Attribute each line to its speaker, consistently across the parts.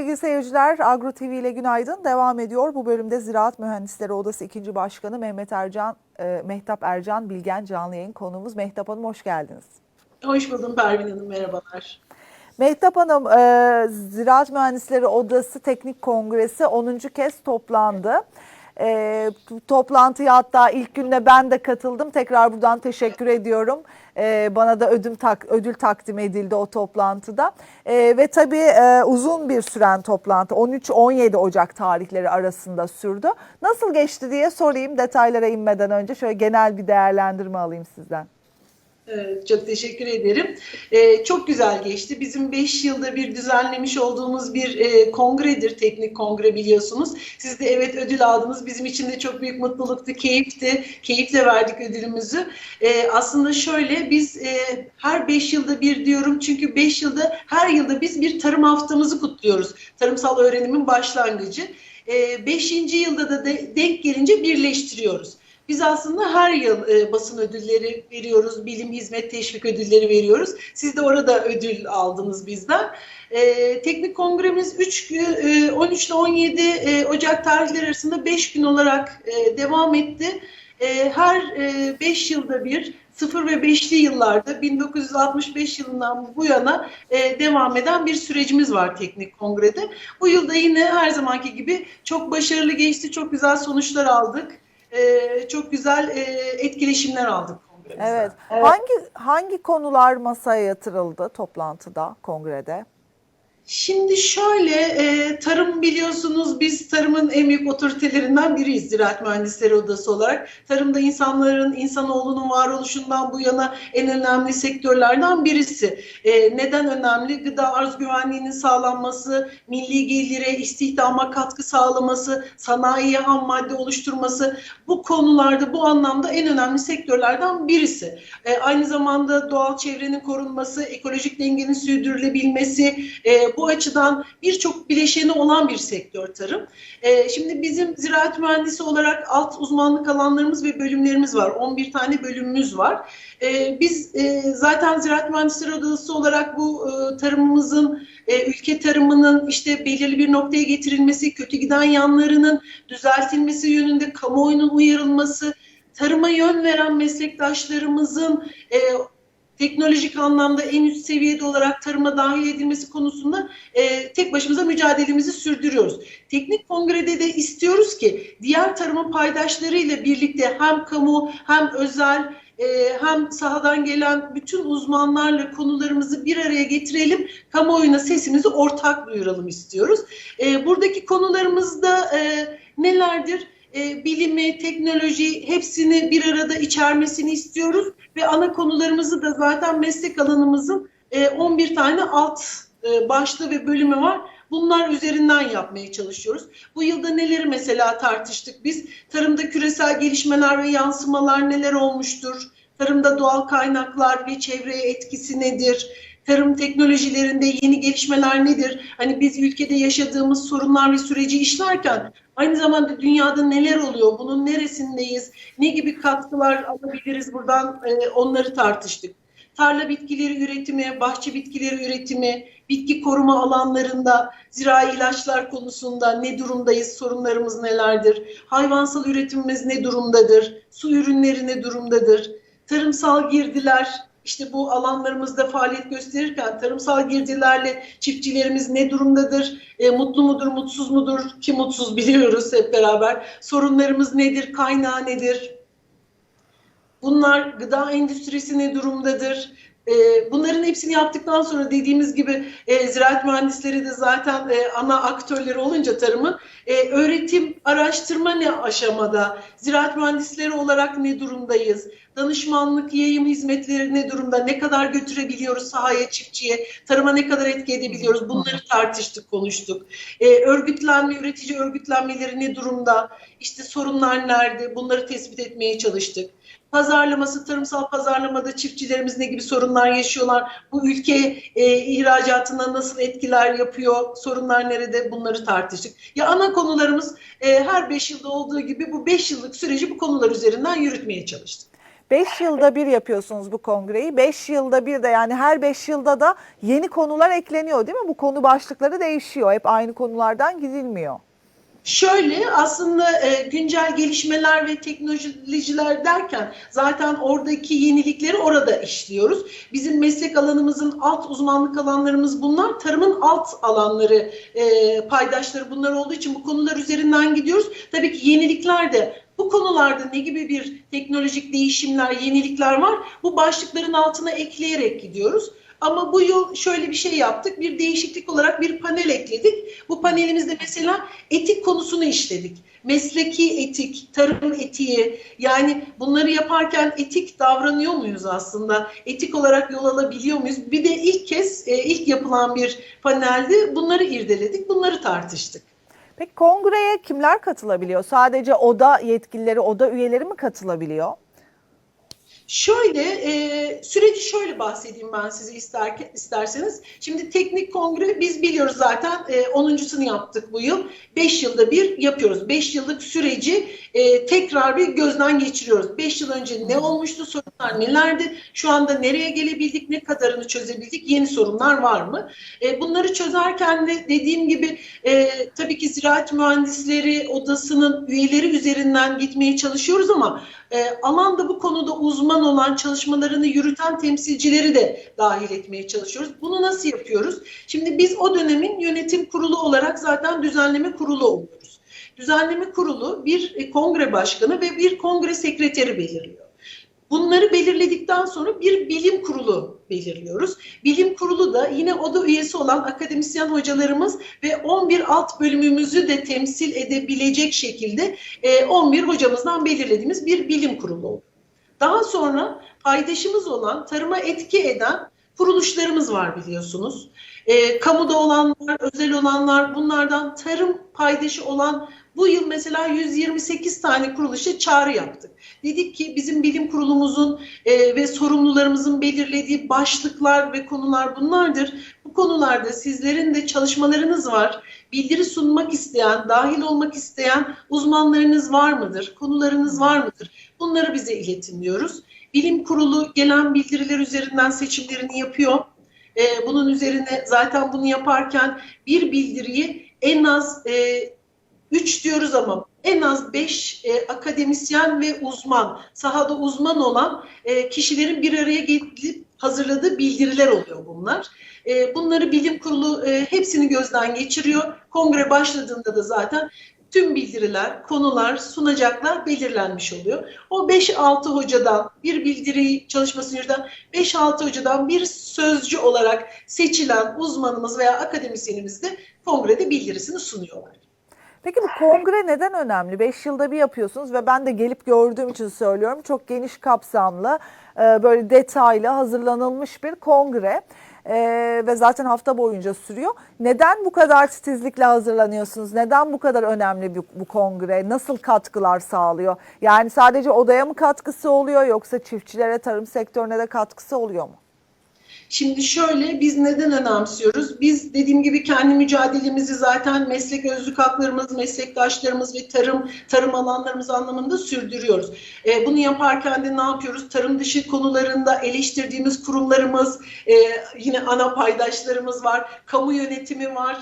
Speaker 1: Sevgili seyirciler, Agro TV ile günaydın devam ediyor. Bu bölümde Ziraat Mühendisleri Odası 2. Başkanı Mehmet Ercan, e, Mehtap Ercan Bilgen canlı yayın konuğumuz. Mehtap Hanım hoş geldiniz.
Speaker 2: Hoş buldum Pervin Hanım, merhabalar.
Speaker 1: Mehtap Hanım, e, Ziraat Mühendisleri Odası Teknik Kongresi 10. kez toplandı. E, toplantıya hatta ilk günde ben de katıldım. Tekrar buradan teşekkür ediyorum. E, bana da ödül, tak, ödül takdim edildi o toplantıda. E, ve tabii e, uzun bir süren toplantı 13-17 Ocak tarihleri arasında sürdü. Nasıl geçti diye sorayım detaylara inmeden önce şöyle genel bir değerlendirme alayım sizden.
Speaker 2: Ee, Çok teşekkür ederim. Ee, Çok güzel geçti. Bizim 5 yılda bir düzenlemiş olduğumuz bir e, kongredir, teknik kongre biliyorsunuz. Siz de evet ödül aldınız. Bizim için de çok büyük mutluluktu, keyifti. Keyifle verdik ödülümüzü. Ee, Aslında şöyle biz e, her 5 yılda bir diyorum çünkü 5 yılda her yılda biz bir tarım haftamızı kutluyoruz. Tarımsal öğrenimin başlangıcı. 5. yılda da de- denk gelince birleştiriyoruz. Biz aslında her yıl e, basın ödülleri veriyoruz, bilim hizmet teşvik ödülleri veriyoruz. Siz de orada ödül aldınız bizden. E, teknik kongremiz 3 gün, e, 13 ile 17 e, Ocak tarihleri arasında 5 gün olarak e, devam etti. E, her 5 yılda bir 0 ve 5'li yıllarda 1965 yılından bu yana e, devam eden bir sürecimiz var teknik kongrede. Bu yılda yine her zamanki gibi çok başarılı geçti, çok güzel sonuçlar aldık. Ee, çok güzel e, etkileşimler aldık kongremizden.
Speaker 1: Evet. Hangi hangi konular masaya yatırıldı toplantıda, kongrede?
Speaker 2: Şimdi şöyle, e, tarım biliyorsunuz biz tarımın en büyük otoritelerinden biriyiz Ziraat Mühendisleri Odası olarak. Tarımda insanların, insanoğlunun varoluşundan bu yana en önemli sektörlerden birisi. E, neden önemli? Gıda arz güvenliğinin sağlanması, milli gelire, istihdama katkı sağlaması, sanayiye ham madde oluşturması bu konularda bu anlamda en önemli sektörlerden birisi. E, aynı zamanda doğal çevrenin korunması, ekolojik dengenin sürdürülebilmesi, e, bu açıdan birçok bileşeni olan bir sektör tarım. E, şimdi bizim ziraat mühendisi olarak alt uzmanlık alanlarımız ve bölümlerimiz var. 11 tane bölümümüz var. E, biz e, zaten ziraat mühendisleri odası olarak bu e, tarımımızın, e, ülke tarımının işte belirli bir noktaya getirilmesi, kötü giden yanlarının düzeltilmesi yönünde kamuoyunun uyarılması, tarıma yön veren meslektaşlarımızın e, teknolojik anlamda en üst seviyede olarak tarıma dahil edilmesi konusunda e, tek başımıza mücadelemizi sürdürüyoruz. Teknik kongrede de istiyoruz ki diğer tarımın paydaşlarıyla birlikte hem kamu hem özel e, hem sahadan gelen bütün uzmanlarla konularımızı bir araya getirelim, kamuoyuna sesimizi ortak duyuralım istiyoruz. E, buradaki konularımızda e, nelerdir? E, bilimi, teknoloji hepsini bir arada içermesini istiyoruz ve ana konularımızı da zaten meslek alanımızın e, 11 tane alt e, başlığı ve bölümü var. Bunlar üzerinden yapmaya çalışıyoruz. Bu yılda neleri mesela tartıştık biz? Tarımda küresel gelişmeler ve yansımalar neler olmuştur? Tarımda doğal kaynaklar ve çevreye etkisi nedir? Tarım teknolojilerinde yeni gelişmeler nedir? Hani biz ülkede yaşadığımız sorunlar ve süreci işlerken aynı zamanda dünyada neler oluyor? Bunun neresindeyiz? Ne gibi katkılar alabiliriz buradan? E, onları tartıştık. Tarla bitkileri üretimi, bahçe bitkileri üretimi, bitki koruma alanlarında, zirai ilaçlar konusunda ne durumdayız, sorunlarımız nelerdir? Hayvansal üretimimiz ne durumdadır? Su ürünleri ne durumdadır? Tarımsal girdiler, işte bu alanlarımızda faaliyet gösterirken tarımsal girdilerle çiftçilerimiz ne durumdadır? E, mutlu mudur, mutsuz mudur? Ki mutsuz biliyoruz hep beraber. Sorunlarımız nedir? Kaynağı nedir? Bunlar gıda endüstrisi ne durumdadır? E, bunların hepsini yaptıktan sonra dediğimiz gibi e, ziraat mühendisleri de zaten e, ana aktörleri olunca tarımın e, öğretim, araştırma ne aşamada? Ziraat mühendisleri olarak ne durumdayız? Danışmanlık, yayım hizmetleri ne durumda? Ne kadar götürebiliyoruz sahaya, çiftçiye? Tarıma ne kadar etki edebiliyoruz? Bunları tartıştık, konuştuk. E, örgütlenme, üretici örgütlenmeleri ne durumda? İşte sorunlar nerede? Bunları tespit etmeye çalıştık pazarlaması, tarımsal pazarlamada çiftçilerimiz ne gibi sorunlar yaşıyorlar? Bu ülke e, ihracatına nasıl etkiler yapıyor? Sorunlar nerede? Bunları tartıştık. Ya ana konularımız e, her 5 yılda olduğu gibi bu 5 yıllık süreci bu konular üzerinden yürütmeye çalıştık.
Speaker 1: 5 yılda bir yapıyorsunuz bu kongreyi. 5 yılda bir de yani her 5 yılda da yeni konular ekleniyor değil mi? Bu konu başlıkları değişiyor. Hep aynı konulardan gidilmiyor.
Speaker 2: Şöyle aslında e, güncel gelişmeler ve teknolojiler derken zaten oradaki yenilikleri orada işliyoruz. Bizim meslek alanımızın alt uzmanlık alanlarımız bunlar. Tarımın alt alanları, e, paydaşları bunlar olduğu için bu konular üzerinden gidiyoruz. Tabii ki yenilikler de bu konularda ne gibi bir teknolojik değişimler, yenilikler var? Bu başlıkların altına ekleyerek gidiyoruz. Ama bu yıl şöyle bir şey yaptık. Bir değişiklik olarak bir panel ekledik. Bu panelimizde mesela etik konusunu işledik. Mesleki etik, tarım etiği yani bunları yaparken etik davranıyor muyuz aslında? Etik olarak yol alabiliyor muyuz? Bir de ilk kez e, ilk yapılan bir panelde bunları irdeledik, bunları tartıştık.
Speaker 1: Peki kongreye kimler katılabiliyor? Sadece oda yetkilileri, oda üyeleri mi katılabiliyor?
Speaker 2: Şöyle e, süreci şöyle bahsedeyim ben size ister, isterseniz. Şimdi teknik kongre biz biliyoruz zaten e, 10.sunu yaptık bu yıl. 5 yılda bir yapıyoruz. 5 yıllık süreci e, tekrar bir gözden geçiriyoruz. 5 yıl önce ne olmuştu, sorunlar nelerdi, şu anda nereye gelebildik, ne kadarını çözebildik, yeni sorunlar var mı? E, bunları çözerken de dediğim gibi e, tabii ki ziraat mühendisleri odasının üyeleri üzerinden gitmeye çalışıyoruz ama e, alanda bu konuda uzman olan çalışmalarını yürüten temsilcileri de dahil etmeye çalışıyoruz. Bunu nasıl yapıyoruz? Şimdi biz o dönemin yönetim kurulu olarak zaten düzenleme kurulu oluyoruz. Düzenleme kurulu bir e, kongre başkanı ve bir kongre sekreteri belirliyor. Bunları belirledikten sonra bir bilim kurulu belirliyoruz. Bilim kurulu da yine oda üyesi olan akademisyen hocalarımız ve 11 alt bölümümüzü de temsil edebilecek şekilde 11 hocamızdan belirlediğimiz bir bilim kurulu oldu. Daha sonra paydaşımız olan tarıma etki eden kuruluşlarımız var biliyorsunuz. E, kamuda olanlar, özel olanlar bunlardan tarım paydaşı olan bu yıl mesela 128 tane kuruluşa çağrı yaptık. Dedik ki bizim bilim kurulumuzun e, ve sorumlularımızın belirlediği başlıklar ve konular bunlardır. Bu konularda sizlerin de çalışmalarınız var. Bildiri sunmak isteyen, dahil olmak isteyen uzmanlarınız var mıdır? Konularınız var mıdır? Bunları bize iletin diyoruz. Bilim kurulu gelen bildiriler üzerinden seçimlerini yapıyor. E, bunun üzerine zaten bunu yaparken bir bildiriyi en az e, 3 diyoruz ama en az 5 e, akademisyen ve uzman, sahada uzman olan e, kişilerin bir araya gelip hazırladığı bildiriler oluyor bunlar. E, bunları bilim kurulu e, hepsini gözden geçiriyor. Kongre başladığında da zaten tüm bildiriler, konular, sunacaklar belirlenmiş oluyor. O 5-6 hocadan bir bildiri çalışmasını yürüten 5-6 hocadan bir sözcü olarak seçilen uzmanımız veya akademisyenimiz de kongrede bildirisini sunuyorlar.
Speaker 1: Peki bu kongre neden önemli? 5 yılda bir yapıyorsunuz ve ben de gelip gördüğüm için söylüyorum. Çok geniş kapsamlı, böyle detaylı hazırlanılmış bir kongre. Ee, ve zaten hafta boyunca sürüyor. Neden bu kadar titizlikle hazırlanıyorsunuz? Neden bu kadar önemli bu, bu kongre? Nasıl katkılar sağlıyor? Yani sadece odaya mı katkısı oluyor yoksa çiftçilere, tarım sektörüne de katkısı oluyor mu?
Speaker 2: Şimdi şöyle biz neden önemsiyoruz? Biz dediğim gibi kendi mücadelemizi zaten meslek özlük haklarımız, meslektaşlarımız ve tarım tarım alanlarımız anlamında sürdürüyoruz. E, bunu yaparken de ne yapıyoruz? Tarım dışı konularında eleştirdiğimiz kurumlarımız, e, yine ana paydaşlarımız var, kamu yönetimi var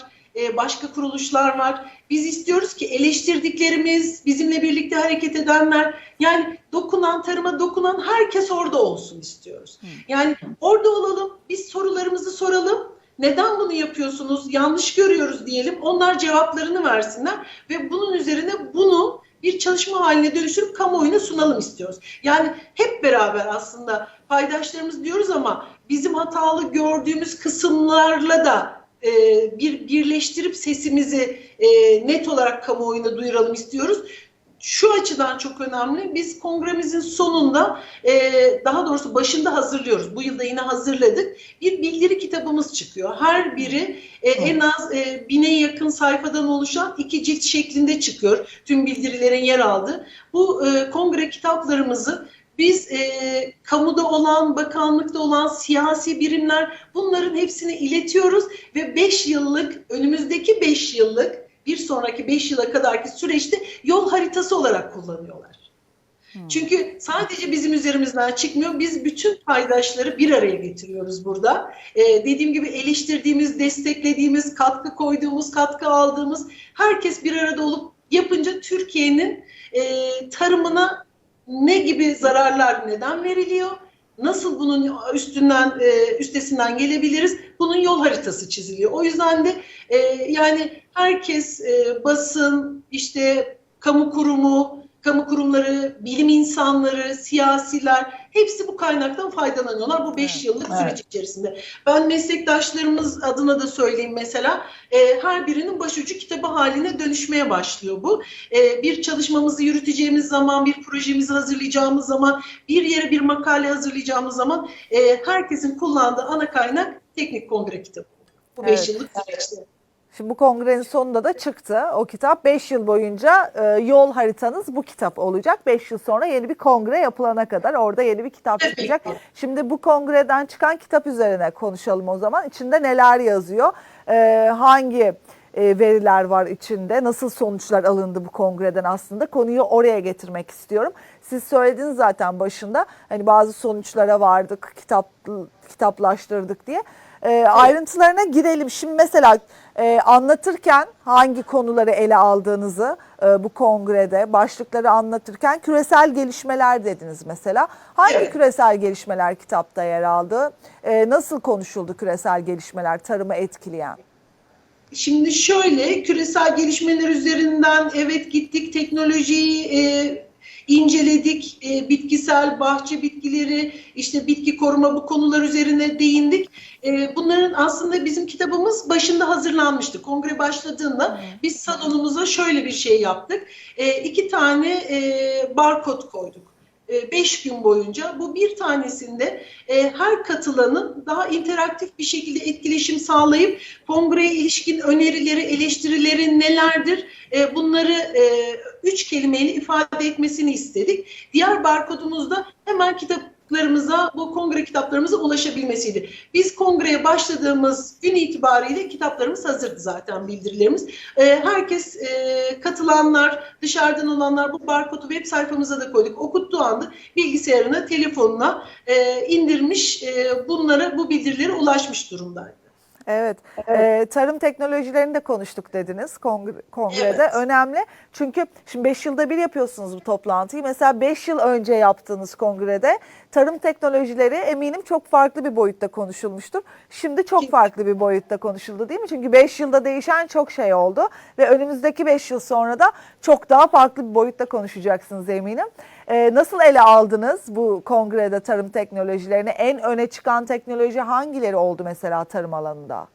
Speaker 2: başka kuruluşlar var. Biz istiyoruz ki eleştirdiklerimiz, bizimle birlikte hareket edenler, yani dokunan, tarıma dokunan herkes orada olsun istiyoruz. Yani orada olalım, biz sorularımızı soralım. Neden bunu yapıyorsunuz? Yanlış görüyoruz diyelim. Onlar cevaplarını versinler ve bunun üzerine bunu bir çalışma haline dönüştürüp kamuoyuna sunalım istiyoruz. Yani hep beraber aslında paydaşlarımız diyoruz ama bizim hatalı gördüğümüz kısımlarla da e, bir birleştirip sesimizi e, net olarak kamuoyuna duyuralım istiyoruz. Şu açıdan çok önemli. Biz kongremizin sonunda e, daha doğrusu başında hazırlıyoruz. Bu yılda yine hazırladık. Bir bildiri kitabımız çıkıyor. Her biri e, en az e, bine yakın sayfadan oluşan iki cilt şeklinde çıkıyor. Tüm bildirilerin yer aldığı. Bu e, kongre kitaplarımızı biz e, kamuda olan, bakanlıkta olan siyasi birimler bunların hepsini iletiyoruz ve 5 yıllık, önümüzdeki 5 yıllık, bir sonraki 5 yıla kadarki süreçte yol haritası olarak kullanıyorlar. Çünkü sadece bizim üzerimizden çıkmıyor. Biz bütün paydaşları bir araya getiriyoruz burada. Ee, dediğim gibi eleştirdiğimiz, desteklediğimiz, katkı koyduğumuz, katkı aldığımız herkes bir arada olup yapınca Türkiye'nin e, tarımına ne gibi zararlar neden veriliyor? Nasıl bunun üstünden e, üstesinden gelebiliriz? Bunun yol haritası çiziliyor. O yüzden de e, yani herkes e, basın, işte kamu kurumu, kamu kurumları, bilim insanları, siyasiler hepsi bu kaynaktan faydalanıyorlar bu 5
Speaker 1: Evet,
Speaker 2: yıllık
Speaker 1: evet.
Speaker 2: süreç içerisinde. Ben meslektaşlarımız adına da söyleyeyim mesela e, her birinin başucu kitabı haline dönüşmeye başlıyor bu. E, bir çalışmamızı yürüteceğimiz zaman, bir projemizi hazırlayacağımız zaman, bir yere bir makale hazırlayacağımız zaman e, herkesin kullandığı ana kaynak teknik kongre kitabı. Bu 5
Speaker 1: Evet.
Speaker 2: yıllık süreçte.
Speaker 1: Şimdi bu kongrenin sonunda da çıktı o kitap. 5 yıl boyunca e, yol haritanız bu kitap olacak. 5 yıl sonra yeni bir kongre yapılana kadar orada yeni bir kitap çıkacak. Şimdi bu kongreden çıkan kitap üzerine konuşalım o zaman. İçinde neler yazıyor? E, hangi veriler var içinde? Nasıl sonuçlar alındı bu kongreden aslında? Konuyu oraya getirmek istiyorum. Siz söylediniz zaten başında. Hani bazı sonuçlara vardık, kitap kitaplaştırdık diye. E, Ayrıntılarına girelim. Şimdi mesela e, anlatırken hangi konuları ele aldığınızı e, bu kongrede başlıkları anlatırken küresel gelişmeler dediniz mesela. Hangi
Speaker 2: Evet.
Speaker 1: küresel gelişmeler kitapta yer aldı? E, nasıl konuşuldu küresel gelişmeler tarımı etkileyen?
Speaker 2: Şimdi şöyle küresel gelişmeler üzerinden evet gittik teknolojiyi e, inceledik e, bitkisel bahçe bitkileri işte bitki koruma bu konular üzerine değindik. E, bunların aslında bizim kitabımız başında hazırlanmıştı. Kongre başladığında biz salonumuza şöyle bir şey yaptık. E, iki tane e, barkod koyduk. 5 gün boyunca bu bir tanesinde e, her katılanın daha interaktif bir şekilde etkileşim sağlayıp kongreye ilişkin önerileri, eleştirileri nelerdir e, bunları e, üç kelimeyle ifade etmesini istedik. Diğer barkodumuzda hemen kitaplarımıza, bu kongre kitaplarımıza ulaşabilmesiydi. Biz kongreye başladığımız gün itibariyle kitaplarımız hazırdı zaten bildirilerimiz. E, herkes e, katılanlar, dışarıdan olanlar bu barkodu web sayfamıza da koyduk. Okuttuğu anda bilgisayarına, telefonuna e, indirmiş, e, bunlara bu bildirilere ulaşmış durumdaydı.
Speaker 1: Evet, e, tarım teknolojilerini de konuştuk dediniz kongre- kongrede.
Speaker 2: Evet.
Speaker 1: Önemli çünkü şimdi 5 yılda bir yapıyorsunuz bu toplantıyı. Mesela 5 yıl önce yaptığınız kongrede tarım teknolojileri eminim çok farklı bir boyutta konuşulmuştur. Şimdi çok farklı bir boyutta konuşuldu değil mi? Çünkü 5 yılda değişen çok şey oldu ve önümüzdeki 5 yıl sonra da çok daha farklı bir boyutta konuşacaksınız eminim. E, nasıl ele aldınız bu kongrede tarım teknolojilerini? En öne çıkan teknoloji hangileri oldu mesela tarım alanında?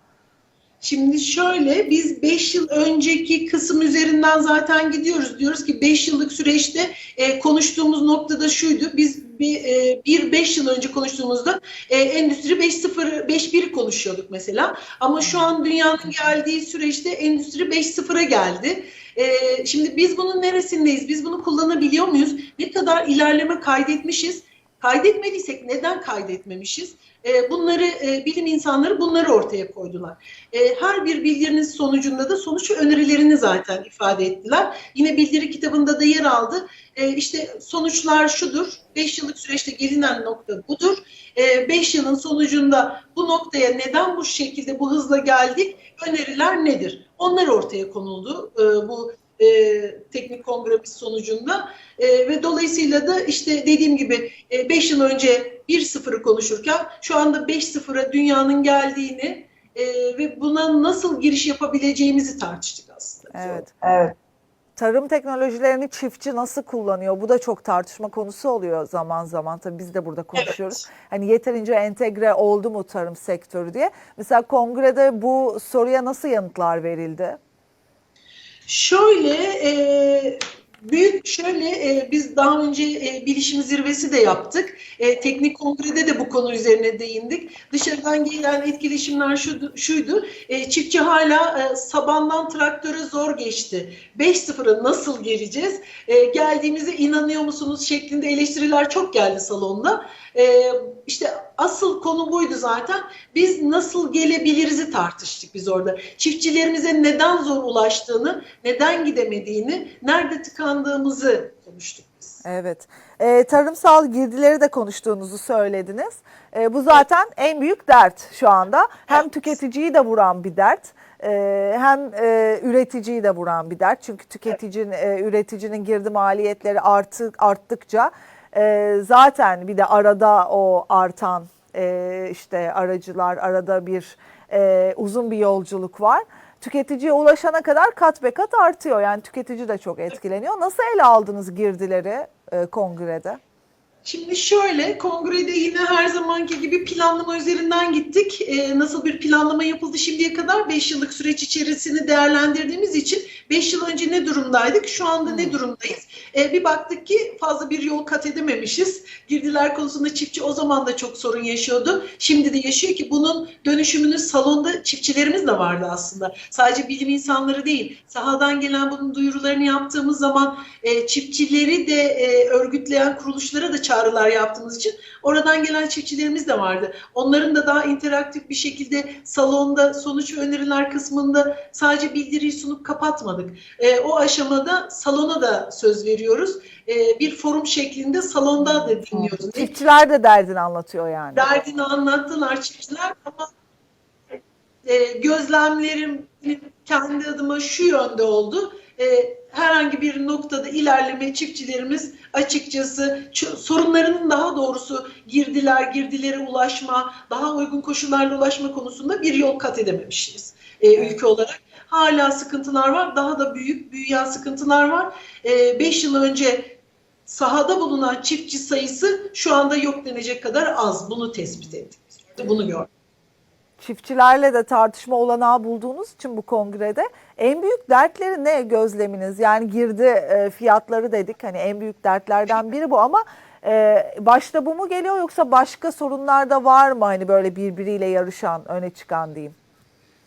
Speaker 2: Şimdi şöyle biz 5 yıl önceki kısım üzerinden zaten gidiyoruz. Diyoruz ki 5 yıllık süreçte e, konuştuğumuz noktada şuydu. Biz bir, e, 5 yıl önce konuştuğumuzda e, Endüstri 5.0 5.1 konuşuyorduk mesela. Ama şu an dünyanın geldiği süreçte Endüstri 5.0'a geldi. E, şimdi biz bunun neresindeyiz? Biz bunu kullanabiliyor muyuz? Ne kadar ilerleme kaydetmişiz? Kaydetmediysek neden kaydetmemişiz? E, bunları e, bilim insanları bunları ortaya koydular. E, her bir bildirinin sonucunda da sonuç önerilerini zaten ifade ettiler. Yine bildiri kitabında da yer aldı. E, işte sonuçlar şudur. 5 yıllık süreçte gelinen nokta budur. 5 yılın sonucunda bu noktaya neden bu şekilde bu hızla geldik? Öneriler nedir? Onlar ortaya konuldu e, bu e, teknik kongremiz sonucunda e, ve dolayısıyla da işte dediğim gibi 5 yıl önce 1-0'ı konuşurken şu anda 5-0'a dünyanın geldiğini e, ve buna nasıl giriş yapabileceğimizi tartıştık aslında.
Speaker 1: Evet.
Speaker 3: Evet.
Speaker 1: Tarım teknolojilerini çiftçi nasıl kullanıyor? Bu da çok tartışma konusu oluyor zaman zaman. Tabii biz de burada konuşuyoruz. Hani yeterince entegre oldu mu tarım sektörü diye. Mesela kongrede bu soruya nasıl yanıtlar verildi?
Speaker 2: Şöyle e, büyük şöyle e, biz daha önce e, bilişim zirvesi de yaptık. E, teknik kongrede de bu konu üzerine değindik. Dışarıdan gelen etkileşimler şuydu, şuydu e, çiftçi hala e, sabandan traktöre zor geçti. 5-0'a nasıl geleceğiz? E, geldiğimize inanıyor musunuz şeklinde eleştiriler çok geldi salonda. E, işte asıl konu buydu zaten. Biz nasıl gelebiliriz'i tartıştık biz orada. Çiftçilerimize neden zor ulaştığını, neden gidemediğini, nerede tıkandığımızı konuştuk biz.
Speaker 1: Evet. Ee, tarımsal girdileri de konuştuğunuzu söylediniz. Ee, bu zaten en büyük dert şu anda. Hem
Speaker 2: Evet.
Speaker 1: tüketiciyi de vuran bir dert. e, hem e, üreticiyi de vuran bir dert. Çünkü tüketicinin, e, üreticinin girdi maliyetleri artık arttıkça e, zaten bir de arada o artan e, işte aracılar arada bir e, uzun bir yolculuk var. Tüketiciye ulaşana kadar kat be kat artıyor. Yani tüketici de çok etkileniyor. Nasıl ele aldınız girdileri e, kongrede?
Speaker 2: Şimdi şöyle, kongrede yine her zamanki gibi planlama üzerinden gittik. Ee, nasıl bir planlama yapıldı şimdiye kadar? 5 yıllık süreç içerisini değerlendirdiğimiz için 5 yıl önce ne durumdaydık, şu anda ne durumdayız? Ee, bir baktık ki fazla bir yol kat edememişiz. Girdiler konusunda çiftçi o zaman da çok sorun yaşıyordu. Şimdi de yaşıyor ki bunun dönüşümünü salonda çiftçilerimiz de vardı aslında. Sadece bilim insanları değil, sahadan gelen bunun duyurularını yaptığımız zaman e, çiftçileri de e, örgütleyen kuruluşlara da çağrılar yaptığımız için oradan gelen çiftçilerimiz de vardı. Onların da daha interaktif bir şekilde salonda sonuç ve öneriler kısmında sadece bildiriyi sunup kapatmadık. E, o aşamada salona da söz veriyoruz. E, bir forum şeklinde salonda da dinliyoruz.
Speaker 1: Çiftçiler de derdini anlatıyor yani.
Speaker 2: derdini anlattılar çiftçiler ama e, gözlemlerim kendi adıma şu yönde oldu. E, herhangi bir noktada ilerleme çiftçilerimiz açıkçası sorunlarının daha doğrusu girdiler, girdilere ulaşma, daha uygun koşullarla ulaşma konusunda bir yol kat edememişiz e, ülke olarak. Hala sıkıntılar var, daha da büyük büyüyen sıkıntılar var. 5 yıl önce sahada bulunan çiftçi sayısı şu anda yok denecek kadar az. Bunu tespit ettik. Bunu gördük.
Speaker 1: Çiftçilerle de tartışma olanağı bulduğunuz için bu kongrede en büyük dertleri ne gözleminiz? Yani girdi e, fiyatları dedik hani en büyük dertlerden biri bu ama e, başta bu mu geliyor yoksa başka sorunlar da var mı hani böyle birbiriyle yarışan öne çıkan diyeyim?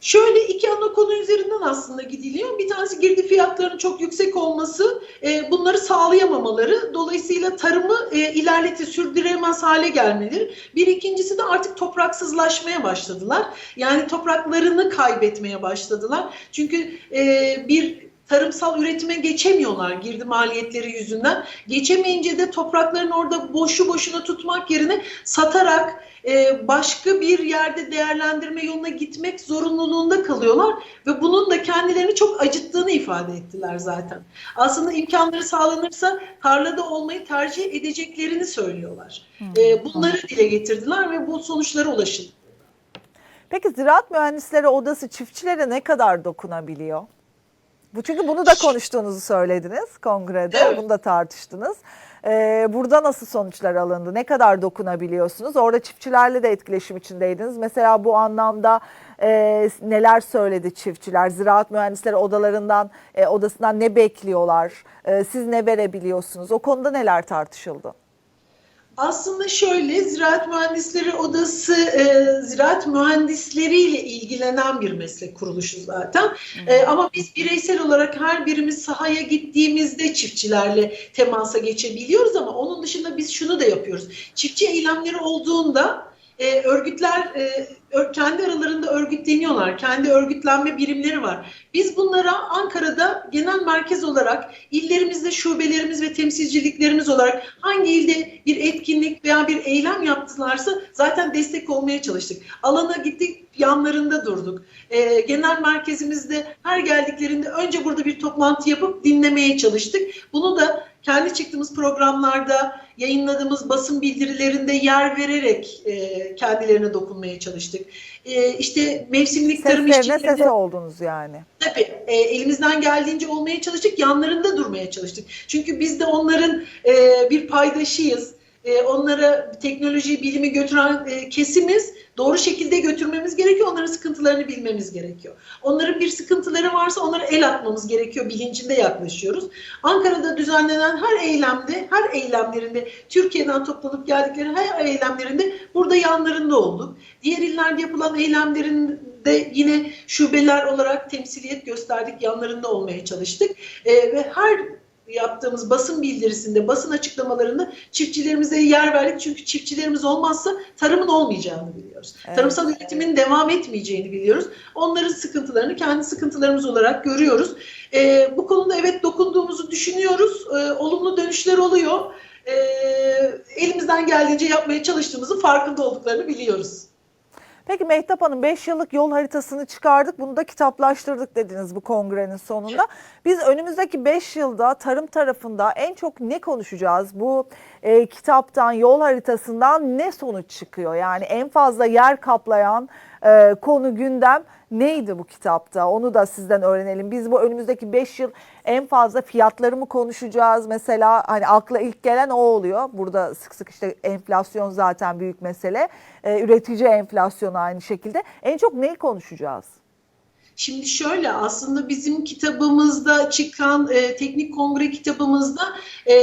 Speaker 2: Şöyle iki ana konu üzerinden aslında gidiliyor. Bir tanesi girdi fiyatlarının çok yüksek olması, e, bunları sağlayamamaları. Dolayısıyla tarımı e, ilerleti, sürdüremez hale gelmeleri. Bir ikincisi de artık topraksızlaşmaya başladılar. Yani topraklarını kaybetmeye başladılar. Çünkü e, bir tarımsal üretime geçemiyorlar girdi maliyetleri yüzünden. Geçemeyince de topraklarını orada boşu boşuna tutmak yerine satarak e, başka bir yerde değerlendirme yoluna gitmek zorunluluğunda kalıyorlar ve bunun da kendilerini çok acıttığını ifade ettiler zaten. Aslında imkanları sağlanırsa tarlada olmayı tercih edeceklerini söylüyorlar. E, bunları dile getirdiler ve bu sonuçlara ulaşıldı.
Speaker 1: Peki Ziraat Mühendisleri Odası çiftçilere ne kadar dokunabiliyor? Bu çünkü bunu da konuştuğunuzu söylediniz kongrede,
Speaker 2: Evet.
Speaker 1: bunu da tartıştınız. Ee, burada nasıl sonuçlar alındı? Ne kadar dokunabiliyorsunuz? Orada çiftçilerle de etkileşim içindeydiniz. Mesela bu anlamda e, neler söyledi çiftçiler? Ziraat Mühendisleri odalarından, e, odasından ne bekliyorlar? E, siz ne verebiliyorsunuz? O konuda neler tartışıldı?
Speaker 2: Aslında şöyle Ziraat Mühendisleri Odası e, ziraat mühendisleriyle ilgilenen bir meslek kuruluşu zaten. E, ama biz bireysel olarak her birimiz sahaya gittiğimizde çiftçilerle temasa geçebiliyoruz ama onun dışında biz şunu da yapıyoruz. Çiftçi eylemleri olduğunda e, örgütler e, kendi aralarında örgütleniyorlar. Kendi örgütlenme birimleri var. Biz bunlara Ankara'da genel merkez olarak illerimizde şubelerimiz ve temsilciliklerimiz olarak hangi ilde bir etkinlik veya bir eylem yaptılarsa zaten destek olmaya çalıştık. Alana gittik yanlarında durduk. Ee, genel merkezimizde her geldiklerinde önce burada bir toplantı yapıp dinlemeye çalıştık. Bunu da kendi çıktığımız programlarda yayınladığımız basın bildirilerinde yer vererek e, kendilerine dokunmaya çalıştık. E, işte mevsimlik tarım
Speaker 1: Seslerine
Speaker 2: işçileri
Speaker 1: sesi oldunuz yani.
Speaker 2: Tabii e, elimizden geldiğince olmaya çalıştık, yanlarında durmaya çalıştık. Çünkü biz de onların e, bir paydaşıyız. E, onlara teknoloji, bilimi götüren e, kesimiz. Doğru şekilde götürmemiz gerekiyor. Onların sıkıntılarını bilmemiz gerekiyor. Onların bir sıkıntıları varsa onlara el atmamız gerekiyor. Bilincinde yaklaşıyoruz. Ankara'da düzenlenen her eylemde, her eylemlerinde, Türkiye'den toplanıp geldikleri her eylemlerinde burada yanlarında olduk. Diğer illerde yapılan eylemlerinde yine şubeler olarak temsiliyet gösterdik, yanlarında olmaya çalıştık. E, ve her yaptığımız basın bildirisinde, basın açıklamalarında çiftçilerimize yer verdik. Çünkü çiftçilerimiz olmazsa tarımın olmayacağını biliyoruz.
Speaker 1: Evet.
Speaker 2: Tarımsal üretimin devam etmeyeceğini biliyoruz. Onların sıkıntılarını kendi sıkıntılarımız olarak görüyoruz. Ee, bu konuda evet dokunduğumuzu düşünüyoruz. Ee, olumlu dönüşler oluyor. Ee, elimizden geldiğince yapmaya çalıştığımızı farkında olduklarını biliyoruz.
Speaker 1: Peki Mehtap Hanım 5 yıllık yol haritasını çıkardık. Bunu da kitaplaştırdık dediniz bu kongrenin sonunda. Biz önümüzdeki 5 yılda tarım tarafında en çok ne konuşacağız? Bu e, kitaptan, yol haritasından ne sonuç çıkıyor? Yani en fazla yer kaplayan e, konu gündem neydi bu kitapta? Onu da sizden öğrenelim. Biz bu önümüzdeki 5 yıl en fazla fiyatları mı konuşacağız? Mesela hani akla ilk gelen o oluyor. Burada sık sık işte enflasyon zaten büyük mesele. Ee, üretici enflasyonu aynı şekilde. En çok neyi konuşacağız?
Speaker 2: Şimdi şöyle aslında bizim kitabımızda çıkan e, teknik kongre kitabımızda e,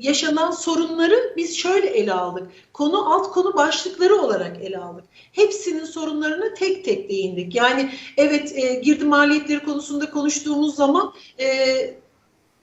Speaker 2: yaşanan sorunları biz şöyle ele aldık. Konu alt konu başlıkları olarak ele aldık. Hepsinin sorunlarına tek tek değindik. Yani evet e, girdi maliyetleri konusunda konuştuğumuz zaman e,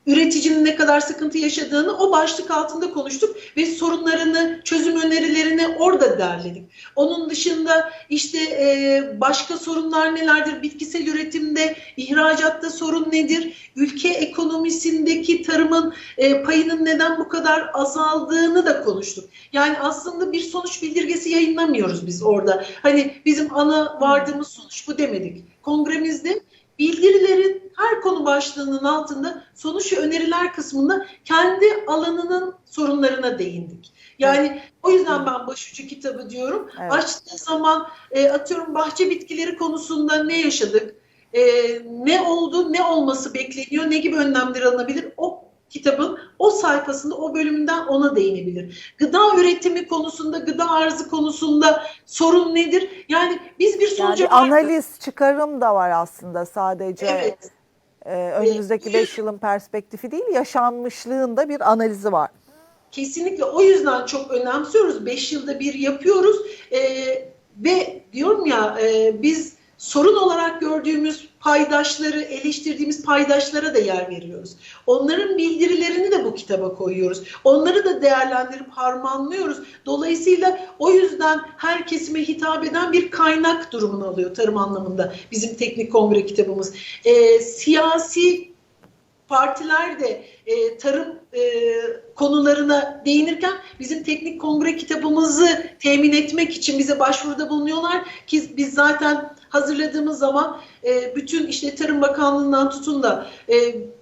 Speaker 2: üreticinin ne kadar sıkıntı yaşadığını o başlık altında konuştuk ve sorunlarını, çözüm önerilerini orada derledik. Onun dışında işte e, başka sorunlar nelerdir? Bitkisel üretimde, ihracatta sorun nedir? Ülke ekonomisindeki tarımın e, payının neden bu kadar azaldığını da konuştuk. Yani aslında bir sonuç bildirgesi yayınlamıyoruz biz orada. Hani bizim ana vardığımız sonuç bu demedik. Kongremizde bildirilerin her konu başlığının altında sonuç ve öneriler kısmında kendi alanının sorunlarına değindik. Yani o yüzden ben başucu kitabı diyorum.
Speaker 1: Evet.
Speaker 2: Açtığı zaman e, atıyorum bahçe bitkileri konusunda ne yaşadık, e, ne oldu, ne olması bekleniyor, ne gibi önlemler alınabilir o kitabın o sayfasında o bölümünden ona değinebilir. Gıda üretimi konusunda, gıda arzı konusunda sorun nedir? Yani biz bir sonuca
Speaker 1: Yani analiz, çıkarım da var aslında sadece.
Speaker 2: Evet.
Speaker 1: E, önümüzdeki 5 yılın perspektifi değil, yaşanmışlığında bir analizi var.
Speaker 2: Kesinlikle o yüzden çok önemsiyoruz. 5 yılda bir yapıyoruz Ee, ve diyorum ya e, biz sorun olarak gördüğümüz paydaşları, eleştirdiğimiz paydaşlara da yer veriyoruz. Onların bildirilerini de bu kitaba koyuyoruz. Onları da değerlendirip harmanlıyoruz. Dolayısıyla o yüzden her kesime hitap eden bir kaynak durumunu alıyor tarım anlamında bizim teknik kongre kitabımız. Ee, siyasi partiler de e, tarım e, konularına değinirken bizim teknik kongre kitabımızı temin etmek için bize başvuruda bulunuyorlar ki biz zaten hazırladığımız zaman e, bütün işte Tarım Bakanlığı'ndan tutun da e,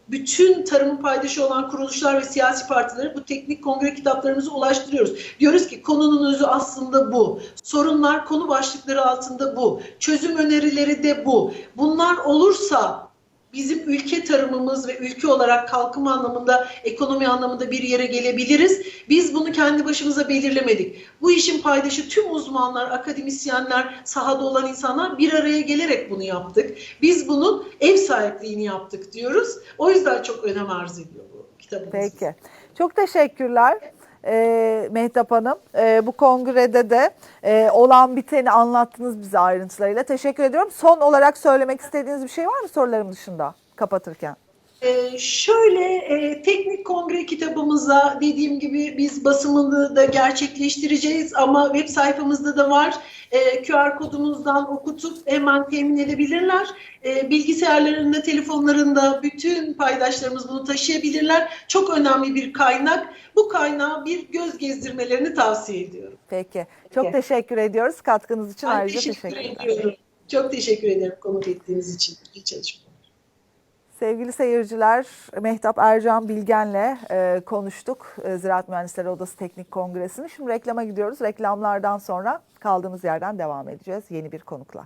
Speaker 2: bütün tarımın paydaşı olan kuruluşlar ve siyasi partilere bu teknik kongre kitaplarımızı ulaştırıyoruz. Diyoruz ki konunun özü aslında bu. Sorunlar konu başlıkları altında bu. Çözüm önerileri de bu. Bunlar olursa bizim ülke tarımımız ve ülke olarak kalkınma anlamında, ekonomi anlamında bir yere gelebiliriz. Biz bunu kendi başımıza belirlemedik. Bu işin paydaşı tüm uzmanlar, akademisyenler, sahada olan insanlar bir araya gelerek bunu yaptık. Biz bunun ev sahipliğini yaptık diyoruz. O yüzden çok önem arz ediyor bu kitabımız.
Speaker 1: Peki. Çok teşekkürler. Ee, Mehtap Hanım. Ee, bu kongrede de e, olan biteni anlattınız bize ayrıntılarıyla. Teşekkür ediyorum. Son olarak söylemek istediğiniz bir şey var mı sorularım dışında kapatırken?
Speaker 2: Ee, şöyle e, teknik kongre kitabımıza dediğim gibi biz basımını da gerçekleştireceğiz ama web sayfamızda da var. E, QR kodumuzdan okutup hemen temin edebilirler. E, bilgisayarlarında, telefonlarında bütün paydaşlarımız bunu taşıyabilirler. Çok önemli bir kaynak. Bu kaynağa bir göz gezdirmelerini tavsiye ediyorum.
Speaker 1: Peki. Çok
Speaker 2: Peki.
Speaker 1: teşekkür ediyoruz. Katkınız için
Speaker 2: Ben
Speaker 1: ayrıca
Speaker 2: teşekkür
Speaker 1: teşekkürler.
Speaker 2: ediyorum. Çok teşekkür ederim konuk ettiğiniz için. İyi çalışmalar.
Speaker 1: Sevgili seyirciler, Mehtap Ercan Bilgen'le e, konuştuk. E, Ziraat Mühendisleri Odası Teknik Kongresi'ni. Şimdi reklama gidiyoruz. Reklamlardan sonra kaldığımız yerden devam edeceğiz yeni bir konukla.